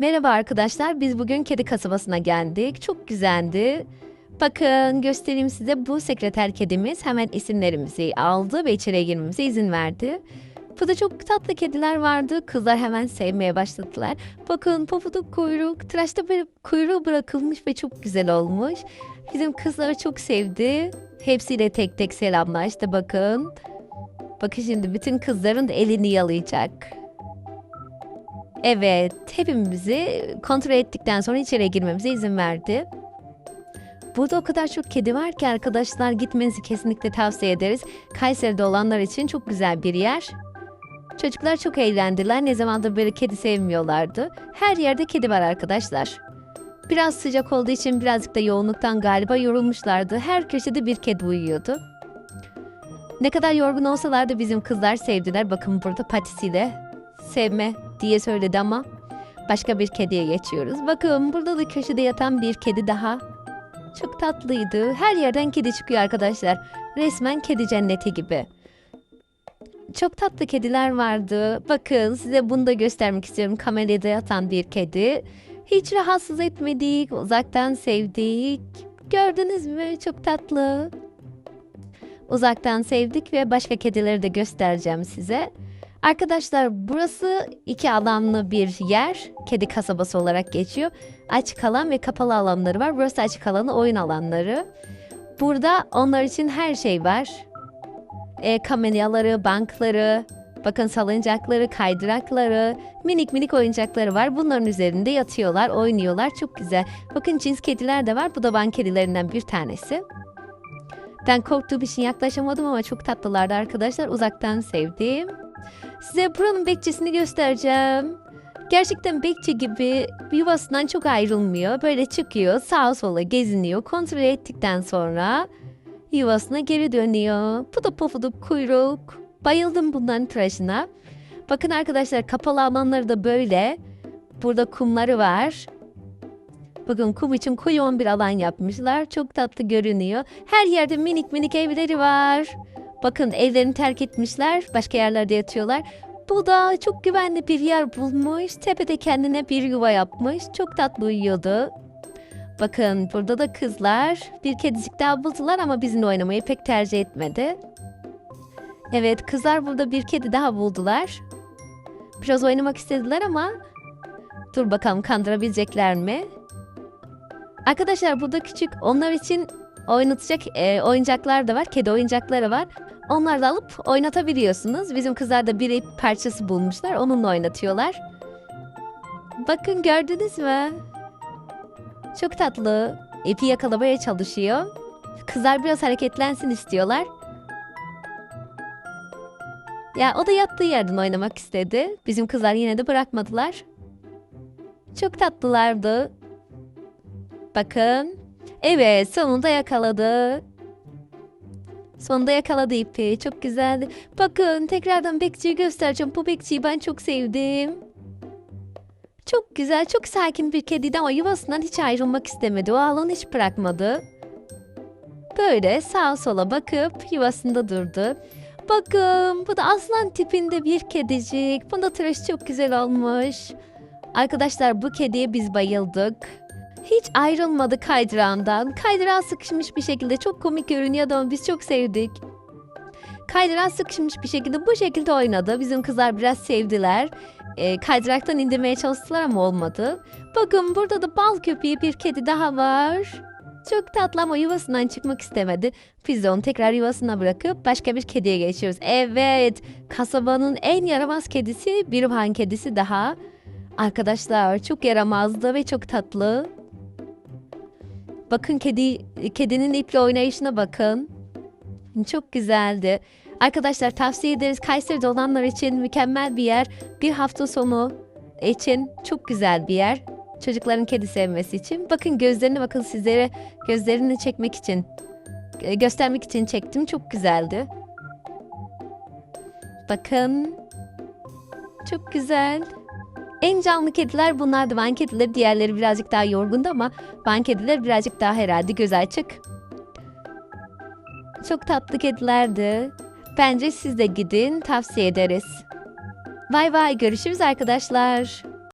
Merhaba arkadaşlar, biz bugün kedi kasabasına geldik. Çok güzeldi. Bakın göstereyim size bu sekreter kedimiz hemen isimlerimizi aldı ve içeriye girmemize izin verdi. Burada çok tatlı kediler vardı. Kızlar hemen sevmeye başladılar. Bakın pofuduk kuyruk, tıraşta böyle kuyruğu bırakılmış ve çok güzel olmuş. Bizim kızlar çok sevdi. Hepsiyle tek tek selamlaştı bakın. Bakın şimdi bütün kızların elini yalayacak. Evet, hepimizi kontrol ettikten sonra içeriye girmemize izin verdi. Burada o kadar çok kedi var ki arkadaşlar gitmenizi kesinlikle tavsiye ederiz. Kayseri'de olanlar için çok güzel bir yer. Çocuklar çok eğlendiler. Ne zamandır böyle kedi sevmiyorlardı. Her yerde kedi var arkadaşlar. Biraz sıcak olduğu için birazcık da yoğunluktan galiba yorulmuşlardı. Her köşede bir kedi uyuyordu. Ne kadar yorgun olsalar da bizim kızlar sevdiler. Bakın burada patisiyle sevme diye söyledi ama başka bir kediye geçiyoruz. Bakın burada da köşede yatan bir kedi daha. Çok tatlıydı. Her yerden kedi çıkıyor arkadaşlar. Resmen kedi cenneti gibi. Çok tatlı kediler vardı. Bakın size bunu da göstermek istiyorum. Kamerada yatan bir kedi. Hiç rahatsız etmedik. Uzaktan sevdik. Gördünüz mü? Çok tatlı. Uzaktan sevdik ve başka kedileri de göstereceğim size. Arkadaşlar burası iki alanlı bir yer. Kedi kasabası olarak geçiyor. Açık alan ve kapalı alanları var. Burası açık alanı oyun alanları. Burada onlar için her şey var. E, kamelyaları, bankları, bakın salıncakları, kaydırakları, minik minik oyuncakları var. Bunların üzerinde yatıyorlar, oynuyorlar. Çok güzel. Bakın cins kediler de var. Bu da bank kedilerinden bir tanesi. Ben korktuğum için yaklaşamadım ama çok tatlılardı arkadaşlar. Uzaktan sevdim. Size buranın bekçisini göstereceğim. Gerçekten bekçi gibi yuvasından çok ayrılmıyor. Böyle çıkıyor, sağa sola geziniyor. Kontrol ettikten sonra yuvasına geri dönüyor. Pudu pufuduk kuyruk. Bayıldım bunların tıraşına. Bakın arkadaşlar kapalı alanları da böyle. Burada kumları var. Bakın kum için kocaman bir alan yapmışlar. Çok tatlı görünüyor. Her yerde minik minik evleri var. Bakın evlerini terk etmişler. Başka yerlerde yatıyorlar. Bu da çok güvenli bir yer bulmuş. Tepede kendine bir yuva yapmış. Çok tatlı uyuyordu. Bakın burada da kızlar bir kedicik daha buldular ama bizimle oynamayı pek tercih etmedi. Evet kızlar burada bir kedi daha buldular. Biraz oynamak istediler ama dur bakalım kandırabilecekler mi? Arkadaşlar burada küçük onlar için oynatacak e, oyuncaklar da var. Kedi oyuncakları var. Onları da alıp oynatabiliyorsunuz. Bizim kızlar da bir ip parçası bulmuşlar. Onunla oynatıyorlar. Bakın gördünüz mü? Çok tatlı. İpi yakalamaya çalışıyor. Kızlar biraz hareketlensin istiyorlar. Ya o da yattığı yerden oynamak istedi. Bizim kızlar yine de bırakmadılar. Çok tatlılardı. Bakın. Evet sonunda yakaladı. Sonunda yakaladı ipi. Çok güzeldi. Bakın tekrardan bekçiyi göstereceğim. Bu bekçiyi ben çok sevdim. Çok güzel, çok sakin bir kediydi ama yuvasından hiç ayrılmak istemedi. O alanı hiç bırakmadı. Böyle sağa sola bakıp yuvasında durdu. Bakın bu da aslan tipinde bir kedicik. Bunda tıraş çok güzel olmuş. Arkadaşlar bu kediye biz bayıldık. Hiç ayrılmadı kaydırağından. Kaydırağa sıkışmış bir şekilde çok komik görünüyordu ama biz çok sevdik. Kaydırağa sıkışmış bir şekilde bu şekilde oynadı. Bizim kızlar biraz sevdiler. E, kaydıraktan indirmeye çalıştılar ama olmadı. Bakın burada da bal köpeği bir kedi daha var. Çok tatlı ama yuvasından çıkmak istemedi. Biz de onu tekrar yuvasına bırakıp başka bir kediye geçiyoruz. Evet, kasabanın en yaramaz kedisi bir han kedisi daha. Arkadaşlar çok yaramazdı ve çok tatlı. Bakın kedi kedinin iple oynayışına bakın. Çok güzeldi. Arkadaşlar tavsiye ederiz. Kayseri'de olanlar için mükemmel bir yer. Bir hafta sonu için çok güzel bir yer. Çocukların kedi sevmesi için. Bakın gözlerine bakın sizlere gözlerini çekmek için e, göstermek için çektim. Çok güzeldi. Bakın. Çok güzel. En canlı kediler bunlardı. Van kedileri diğerleri birazcık daha yorgundu ama van kediler birazcık daha herhalde göz açık. Çok tatlı kedilerdi. Bence siz de gidin tavsiye ederiz. Vay vay görüşürüz arkadaşlar.